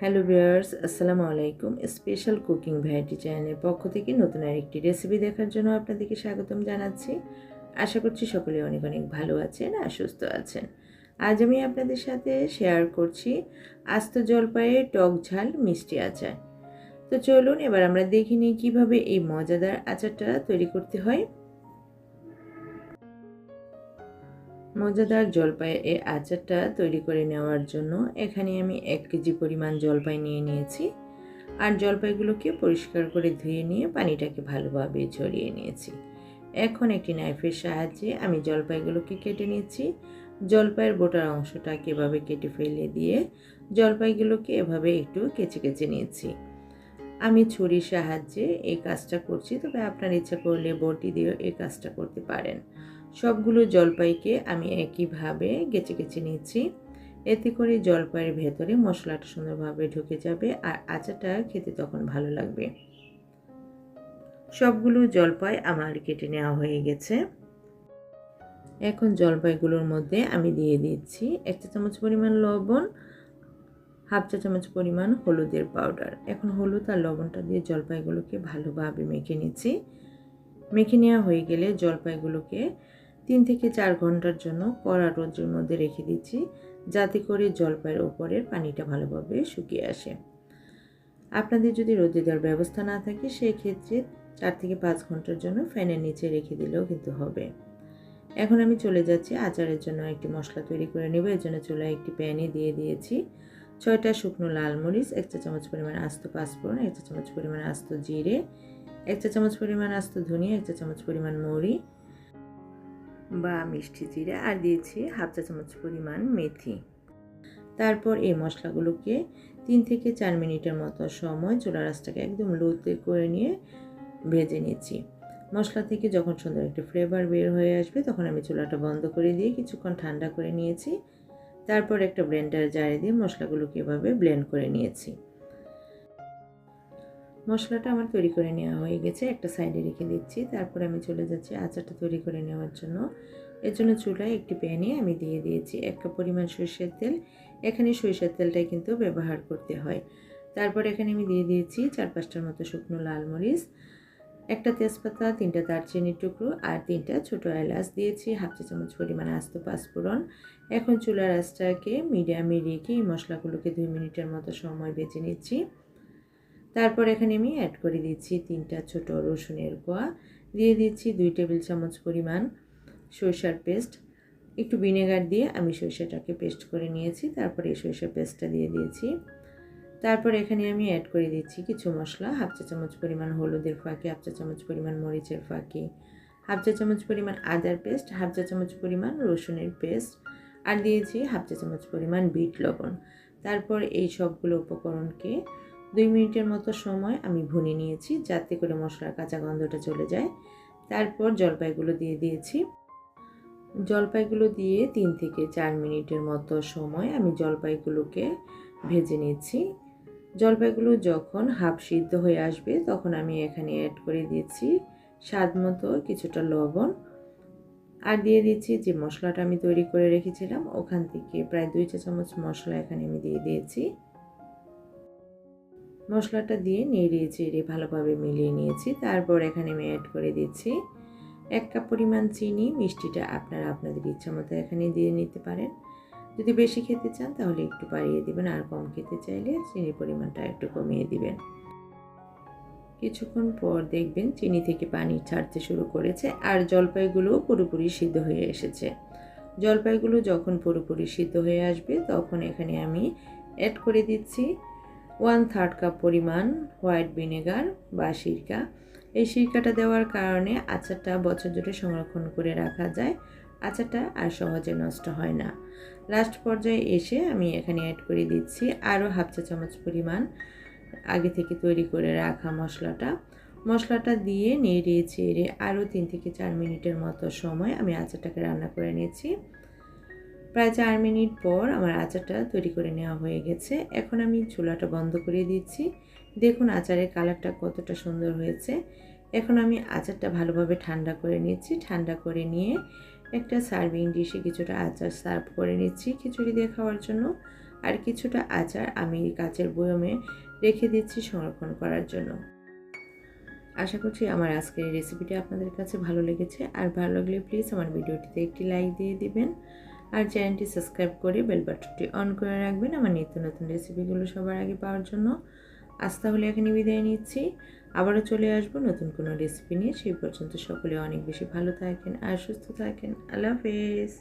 Hello viewers, আসসালামু আলাইকুম। Special cooking variety চ্যানেলের পক্ষ থেকে নতুন আরেকটি রেসিপি দেখার জন্য আপনাদেরকে স্বাগতম জানাচ্ছি। আশা করছি সকলে অনেক অনেক ভালো আছেন আর সুস্থ আছেন। আজ আমি আপনাদের সাথে শেয়ার করছি আস্ত জলপাইয়ের টক ঝাল মিষ্টি আচার। তো চলুন এবার আমরা দেখে নিই কীভাবে এই মজাদার আচারটা তৈরি করতে হয়। মজাদার জলপাই এই আচারটা তৈরি করে নেওয়ার জন্য এখানে আমি এক কেজি পরিমাণ জলপাই নিয়ে নিয়েছি। আর জলপাইগুলোকে পরিষ্কার করে ধুয়ে নিয়ে পানিটাকে ভালোভাবে ঝরিয়ে নিয়েছি। এখন একটি নাইফের সাহায্যে আমি জলপাইগুলোকে কেটে নিচ্ছি জলপাইয়ের বোটার অংশটাকে এভাবে কেটে ফেলে দিয়ে জলপাইগুলোকে এভাবে একটু কেচে কেচে নিয়েছি। আমি ছুরির সাহায্যে এই কাজটা করছি, তবে আপনার ইচ্ছা করলে বটি দিয়ে এই কাজটা করতে পারেন। সবগুলো জলপাইকে আমি একইভাবে গেচে গেচে নিচ্ছি। এতে করে জলপাইয়ের ভেতরে মশলাটা সুন্দরভাবে ঢুকে যাবে আর আচারটা খেতে তখন ভালো লাগবে। সবগুলো জলপাই আমার কেটে নেওয়া হয়ে গেছে। এখন জলপাইগুলোর মধ্যে আমি দিয়ে দিচ্ছি এক চা চামচ পরিমাণ লবণ, হাফ চা চামচ পরিমাণ হলুদের পাউডার। এখন হলুদ আর লবণটা দিয়ে জলপাইগুলোকে ভালোভাবে মেখে নিচ্ছি। মেখে নেওয়া হয়ে গেলে জলপাইগুলোকে তিন থেকে চার ঘণ্টার জন্য কড়া রোদ্রের মধ্যে রেখে দিচ্ছি, যাতে করে জলপাইয়ের ওপরের পানিটা ভালোভাবে শুকিয়ে আসে। আপনাদের যদি রোদে দেওয়ার ব্যবস্থা না থাকে সেই ক্ষেত্রে চার থেকে পাঁচ ঘণ্টার জন্য ফ্যানের নিচে রেখে দিলেও কিন্তু হবে। এখন আমি চলে যাচ্ছি আচারের জন্য একটি মশলা তৈরি করে নেব। এর জন্য চুলায় একটি প্যানে দিয়ে দিয়েছি ছয়টা শুকনো লাল মরিচ, এক চা চামচ পরিমাণ আস্ত পাঁচফোড়ন, এক চা চামচ পরিমাণ আস্ত জিরে, এক চা চামচ পরিমাণ আস্ত ধনিয়া, এক চা চামচ পরিমাণ মৌরি বা মিষ্টি জিরে আর দিয়েছি হাফ চা চামচ পরিমাণ মেথি। তারপর এই মশলাগুলোকে তিন থেকে চার মিনিটের মতো সময় চুলা রাসটাকে একদম লোতে করে নিয়ে ভেজে নিয়েছি মশলা থেকে যখন সুন্দর একটা ফ্লেভার বের হয়ে আসবে তখন আমি চুলাটা বন্ধ করে দিয়ে কিছুক্ষণ ঠান্ডা করে নিয়েছি। তারপর একটা ব্লেন্ডার জারে দিয়ে মশলাগুলোকে এভাবে ব্লেন্ড করে নিয়েছি। মশলাটা আমার তৈরি করে নেওয়া হয়ে গেছে। একটা সাইডে রেখে দিচ্ছি। তারপরে আমি চলে যাচ্ছি আচারটা তৈরি করে নেওয়ার জন্য। এর জন্য চুলায় একটি প্যানে আমি দিয়ে দিয়েছি এক কাপ পরিমাণ সরিষার তেল। এখানে সরিষার তেলটাই কিন্তু ব্যবহার করতে হয়। তারপর এখানে আমি দিয়ে দিয়েছি চার পাঁচটার মতো শুকনো লাল মরিচ, একটা তেজপাতা, তিনটা দারচিনির টুকরো আর তিনটা ছোটো এলাচ দিয়েছি, হাফ চা চামচ পরিমাণে আস্ত পাঁচফোড়ন। এখন চুলার আঁচটাকে মিডিয়ামে রেখে এই মশলাগুলোকে দুই মিনিটের মতো সময় বেঁচে নিচ্ছি। তারপর এখানে আমি অ্যাড করে দিচ্ছি তিনটা ছোট রসুনের কোয়া। দিয়ে দিচ্ছি দুই টেবিল চামচ পরিমাণ সরিষার পেস্ট। একটু ভিনেগার দিয়ে আমি সরিষাটাকে পেস্ট করে নিয়েছি, তারপরে এই সরিষার পেস্টটা দিয়ে দিয়েছি। তারপর এখানে আমি অ্যাড করে দিচ্ছি কিছু মশলা, হাফ চা চামচ পরিমাণ হলুদের ফাঁকি, হাফ চা চামচ পরিমাণ মরিচের ফাঁকি, হাফ চা চামচ পরিমাণ আদার পেস্ট, হাফ চা চামচ পরিমাণ রসুনের পেস্ট, আর দিয়েছি হাফ চা চামচ পরিমাণ বিট লবণ। তারপর এই সবগুলো উপকরণকে দুই মিনিটের মতো সময় আমি ভুনে নিয়েছি যাতে করে মশলার কাঁচা গন্ধটা চলে যায়। তারপর জলপাইগুলো দিয়ে দিয়েছি। জলপাইগুলো দিয়ে তিন থেকে চার মিনিটের মতো সময় আমি জলপাইগুলোকে ভেজে নিচ্ছি জলপাইগুলো যখন হাফ সিদ্ধ হয়ে আসবে তখন আমি এখানে অ্যাড করে দিচ্ছি স্বাদ মতো কিছুটা লবণ। আর দিয়ে দিচ্ছি যে মশলাটা আমি তৈরি করে রেখেছিলাম, ওখান থেকে প্রায় দুই চা চামচ মশলা এখানে আমি দিয়ে দিয়েছি। মশলাটা দিয়ে নেড়িয়ে চেড়ে ভালোভাবে মিলিয়ে নিয়েছি। তারপর এখানে আমি অ্যাড করে দিচ্ছি এক কাপ পরিমাণ চিনি। মিষ্টিটা আপনারা আপনাদের ইচ্ছা মতো এখানে দিয়ে নিতে পারেন। যদি বেশি খেতে চান তাহলে একটু বাড়িয়ে দিবেন, আর কম খেতে চাইলে চিনির পরিমাণটা একটু কমিয়ে দিবেন। কিছুক্ষণ পর দেখবেন চিনি থেকে পানি ছাড়তে শুরু করেছে, আর জলপাইগুলো পুরোপুরি সিদ্ধ হয়ে এসেছে। জলপাইগুলো যখন পুরোপুরি সিদ্ধ হয়ে আসবে, তখন এখানে আমি অ্যাড করে দিচ্ছি ওয়ান থার্ড কাপ পরিমাণ হোয়াইট ভিনেগার বা সিরকা। এই সিরকাটা দেওয়ার কারণে আচারটা বছর জুড়ে সংরক্ষণ করে রাখা যায়। আচারটা আর সহজে নষ্ট হয় না। লাস্ট পর্যায়ে এসে আমি এখানে অ্যাড করে দিচ্ছি আরও হাফ চা চামচ পরিমাণ আগে থেকে তৈরি করে রাখা মশলাটা। মশলাটা দিয়ে নেড়ে চেড়ে আরও তিন থেকে চার মিনিটের মতো সময় আমি আচারটাকে রান্না করে নিয়েছি প্রায় চার মিনিট পর আমার আচারটা তৈরি করে নেওয়া হয়ে গেছে। এখন আমি চুলাটা বন্ধ করে দিচ্ছি। দেখুন আচারের কালারটা কতটা সুন্দর হয়েছে। এখন আমি আচারটা ভালোভাবে ঠান্ডা করে নিচ্ছি। ঠান্ডা করে নিয়ে একটা সার্ভিং ডিশে কিছুটা আচার সার্ভ করে নিচ্ছি খিচুড়ি দিয়ে খাওয়ার জন্য। আর কিছুটা আচার আমি কাচের বয়মে রেখে দিচ্ছি সংরক্ষণ করার জন্য। আশা করছি আমার আজকের রেসিপিটি আপনাদের কাছে ভালো লেগেছে। আর ভালো লাগলে প্লিজ আমার ভিডিওটিতে একটি লাইক দিয়ে দিবেন। আর চ্যানেলটি সাবস্ক্রাইব করে বেল বাটনটি অন করে রাখবেন আমার নিত্য নতুন রেসিপিগুলো সবার আগে পাওয়ার জন্য। আজ তাহলে এখানে বিদায় নিচ্ছি। আবারও চলে আসব নতুন কোনো রেসিপি নিয়ে। সেই পর্যন্ত সকলে অনেক বেশি ভালো থাকেন আর সুস্থ থাকেন। আল্লাহ হাফেজ।